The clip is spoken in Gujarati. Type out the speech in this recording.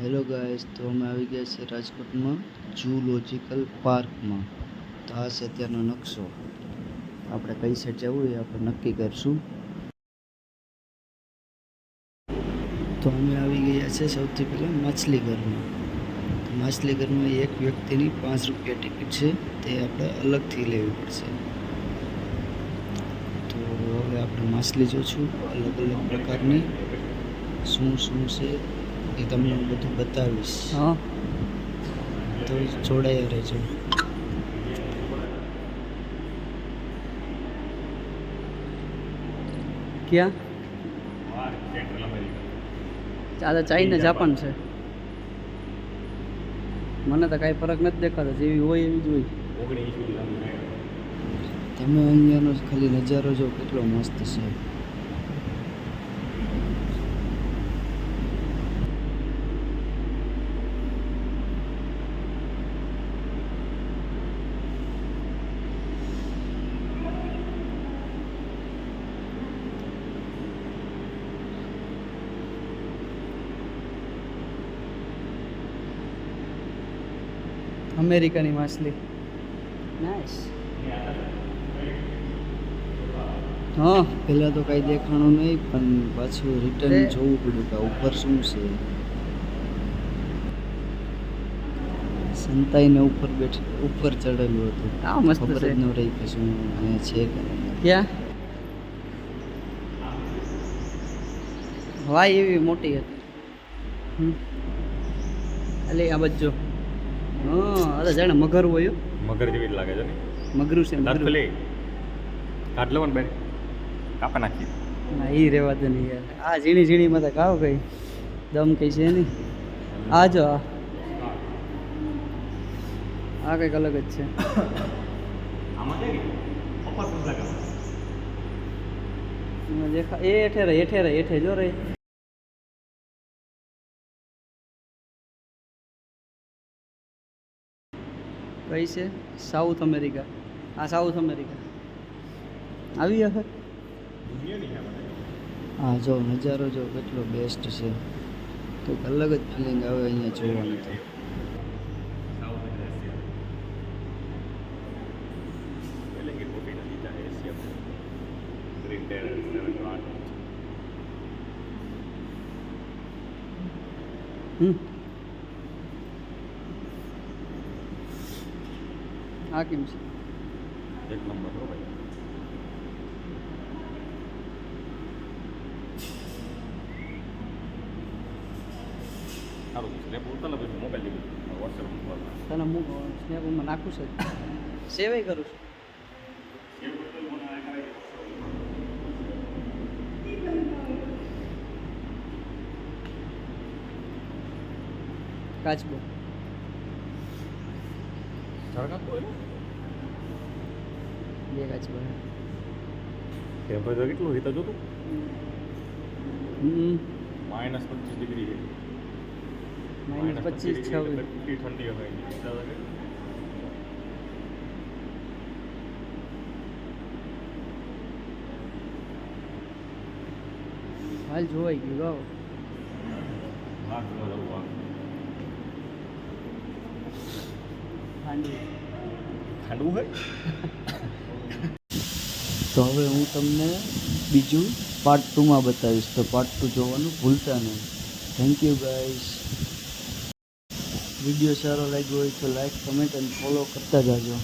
હેલો ગાઈસ તો અમે આવી ગયા છીએ રાજકોટમાં ઝૂલોજિકલ પાર્કમાં તો આ છે અત્યારનો નકશો. આપણે કઈ સાઈડ જવું એ આપણે નક્કી કરશું. તો અમે આવી ગયા છે સૌથી પહેલાં માછલીઘરમાં. માછલીઘરમાં એક વ્યક્તિની પાંચ રૂપિયા ટિકિટ છે, તે આપણે અલગથી લેવી પડશે. તો હવે આપણે માછલી જોઈશું અલગ અલગ પ્રકારની શું શું છે એ તમને હું બધું બતાવીશ. હા. તો જોડાયા રહેજો. ક્યાં? આ તો ચાઇના જાપાન છે. મને તો કાંઈ ફરક નથી દેખાતો જેવી હોય એવી જ હોય. તમે અહીંયાનો ખાલી નજારો જો કેટલો મસ્ત છે. અમેરિકાની માછલી. નાઇસ હા પહેલાં તો કાંઈ દેખાણું નહીં પણ પાછું રિટર્ન જોવું પડ્યું કે ઉપર શું છે. સંતાઈને ઉપર બેઠ ઉપર ચડેલું હતું. આ મસ્ત ખબર જ ન રહી કે શું અહીંયા છે ક્યાં? વાય એવી મોટી હતી. અલે આ બચ્ચો હા અરે જાણે મગર હોય મગર જેવી લાગે છે મગરું છે મગરું. કાઢ ને બેન. કાપા નાખી ના એ રહેવા દે નહીં યાર. આ ઝીણી ઝીણીમાં તો કાવ કઈ દમ કઈ છે નહીં. આ જો આ. આ કંઈક અલગ જ છે. દેખા એ એઠે રહે એઠે રહે એઠે જો રહી કઈ છે સાઉથ અમેરિકા. આ સાઉથ અમેરિકા. આવી હશે? હા જો નજારો જો કેટલો બેસ્ટ છે. તો અલગ જ ફિલિંગ આવે અહીંયા જોવાની તો. એટલે આ કેમ છે? એક નંબર હો ભાઈ. સારું સ્નેપ ઉતર પછી મોબાઈલ લીધું. વોટ્સએપ ઉપર તને હું સ્નેપમાં નાખું છે? સેવાય કરું છું. કાચબો. હોય બે કાચબો ટેમ્પરેચર કેટલું છે તો જોતું હમ. માઇનસ પચીસ ડિગ્રી માઇનસ પચીસ છવ્વીસ. ઠંડી કરે. હાલ જોવાઈ ગયું ગાવ વાહ, વાહ, ખાંડવું. હોય? તો હવે હું તમને બીજું પાર્ટ ટુમાં બતાવીશ. તો પાર્ટ ટુ જોવાનું ભૂલતા નહીં. થેન્ક યુ ગાઈસ વીડિયો સારો લાગ્યો હોય તો લાઈક કમેન્ટ અને ફોલો કરતા જાજો.